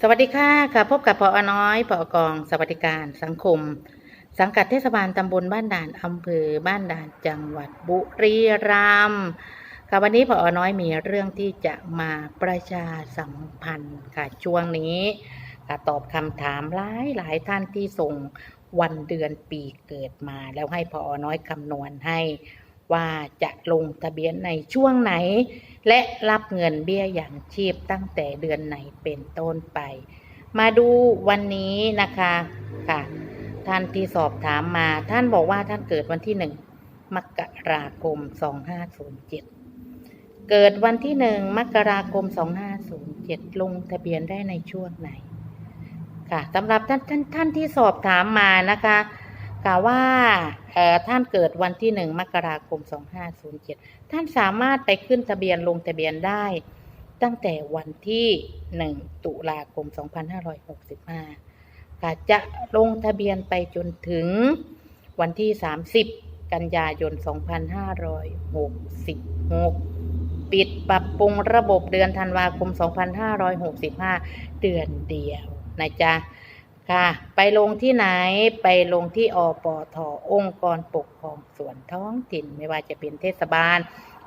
สวัสดีค่ะค่ะ พบกับพออน้อยพอกอง สวัสดิการสังคม สังกัดเทศบาลตำบลบ้านด่านอำเภอบ้านด่านจังหวัดบุรีรัมย์ค่ะวันนี้พออน้อยมีเรื่องที่จะมาประชาสัมพันธ์ค่ะช่วงนี้ค่ะตอบคำถามหลายหลายท่านที่ส่งวันเดือนปีเกิดมา แล้วให้พออน้อยคำนวณให้ ว่าจะลงทะเบียนในช่วงไหน และรับเงินเบี้ยอย่างชีพตั้งแต่เดือนไหนเป็นต้นไป มาดูวันนี้นะคะค่ะ ท่านที่สอบถามมา ท่านบอกว่าท่านเกิดวันที่หนึ่งมกราคม 2507 เกิดวันที่หนึ่งมกราคม 2507 ลงทะเบียนได้ในช่วงไหน ค่ะสำหรับท่านท่านท่านที่สอบถามมานะคะ กล่าวว่าท่านเกิดวันที่หนึ่งมกราคม 2507 ท่านสามารถไปขึ้นทะเบียนลงทะเบียนได้ ตั้งแต่วันที่ 1 ตุลาคม 2565ค่ะจะลงทะเบียนไปจนถึงวันที่ 30 กันยายน 2566 ปิดปรับปรุงระบบเดือนธันวาคม 2565 เดือนเดียวนะจ๊ะ ค่ะ ไปลงที่ไหนไปลงที่อปทองค์กรปกครองส่วนท้องถิ่น ไม่ว่าจะเป็นเทศบาล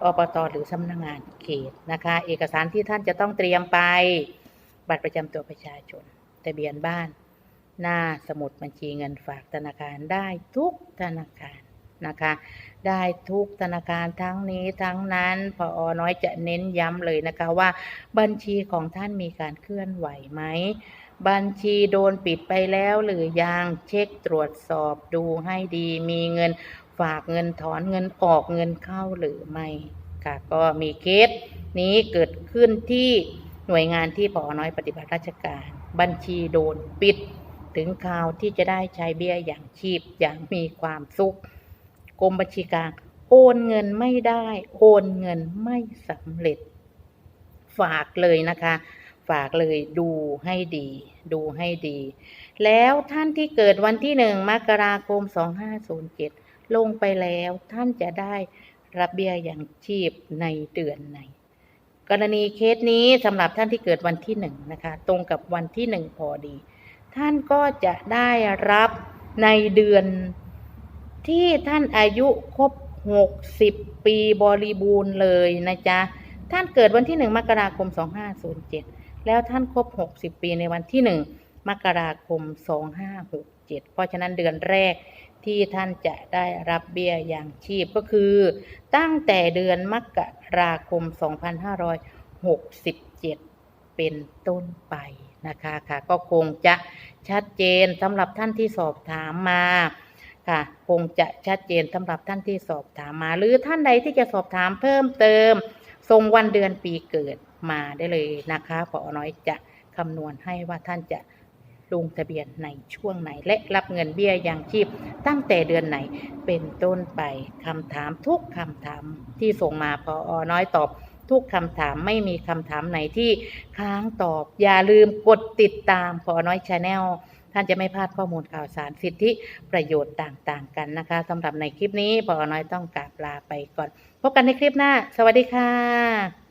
อปตหรือสำนักงานเขตนะคะ เอกสารที่ท่านจะต้องเตรียมไป บัตรประจำตัวประชาชนทะเบียนบ้าน หน้าสมุดบัญชีเงินฝากธนาคารได้ทุกธนาคาร นะคะ ได้ทุกธนาคารทั้งนี้ทั้งนั้นพออน้อยจะเน้นย้ำเลยนะคะว่า บัญชีของท่านมีการเคลื่อนไหวไหมบัญชีโดนปิดไปแล้วหรือยังเช็คตรวจสอบดูให้ดีมีเงินฝากเงินถอนเงินออกเงินเข้าหรือไม่ค่ะก็มีเคสนี้เกิดขึ้นที่หน่วยงานที่ปอน้อยปฏิบัติราชการ บัญชีโดนปิด ถึงข่าวที่จะได้ใช้เบี้ยอย่างชีพอย่างมีความสุข กรมบัญชีกลางโอนเงินไม่ได้ โอนเงินไม่สำเร็จ ฝากเลยนะคะ ฝากเลยดูให้ดี ดูให้ดี แล้วท่านที่เกิดวันที่หนึ่งมกราคม 2507 ลงไปแล้วท่านจะได้รับเบี้ยอย่างชีพในเดือนไหน กรณีเคสนี้สำหรับท่านที่เกิดวันที่หนึ่งนะคะ ตรงกับวันที่หนึ่งพอดี ท่านก็จะได้รับในเดือน ที่ท่านอายุครบ60ปีบริบูรณ์เลยนะจ๊ะ ท่านเกิดวันที่หนึ่งมกราคม2507แล้วท่านครบ60ปีในวันที่1มกราคม2567เพราะฉะนั้นเดือนแรกที่ท่านจะได้รับเบี้ยอย่างชีพก็คือ ตั้งแต่เดือนมกราคม 2567 เป็นต้นไปนะคะค่ะก็คงจะชัดเจนสำหรับท่านที่สอบถามมา ค่ะ คงจะชัดเจนสำหรับท่านที่สอบถามมา หรือท่านใดที่จะสอบถามเพิ่มเติมส่งวันเดือนปีเกิดมาได้เลยนะคะพอน้อยจะคำนวณให้ว่าท่านจะลงทะเบียนในช่วงไหน และรับเงินเบี้ยยังชีพตั้งแต่เดือนไหนเป็นต้นไปคำถามทุกคำถามที่ส่งมาพอน้อยตอบทุกคำถามไม่มีคำถามไหนที่ค้างตอบ อย่าลืมกดติดตามพอน้อยชาแนล ท่านจะไม่พลาดข้อมูลข่าวสารสิทธิประโยชน์ต่างๆ กันนะคะสำหรับในคลิปนี้พอน้อยต้องกราบลาไปก่อน พบกันในคลิปหน้า สวัสดีค่ะ